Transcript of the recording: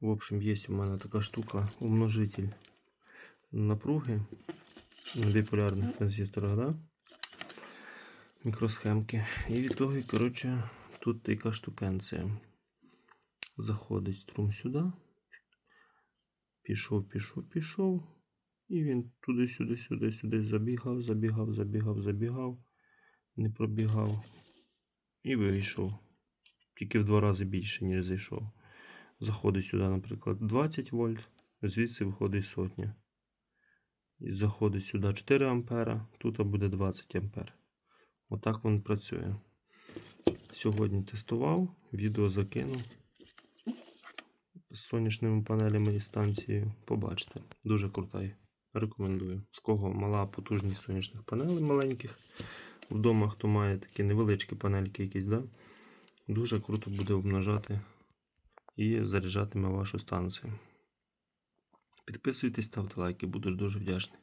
В общем, є у мене така штука, умножитель напруги на биполярних транзисторах, да? мікросхемки. І від того, коротше, тут така штукенція. Заходить струм сюди. Пішов, пішов, пішов. І він туди, сюди, сюди, сюди забігав, забігав, забігав, забігав, не пробігав. І вийшов. Тільки в два рази більше, ніж зайшов. Заходить сюди, наприклад, 20 вольт, звідси виходить сотня. І заходить сюди 4 ампера, тут буде 20 ампер. Отак він працює. Сьогодні тестував, відео закинув з сонячними панелями і станцією. Побачите. Дуже крутай. Рекомендую. З кого мала потужність сонячних панелей маленьких. Вдома, хто має такі невеличкі панельки якісь, да? дуже круто буде обмножати і заряджатиме вашу станцію. Підписуйтесь, ставте лайки, буду дуже вдячний.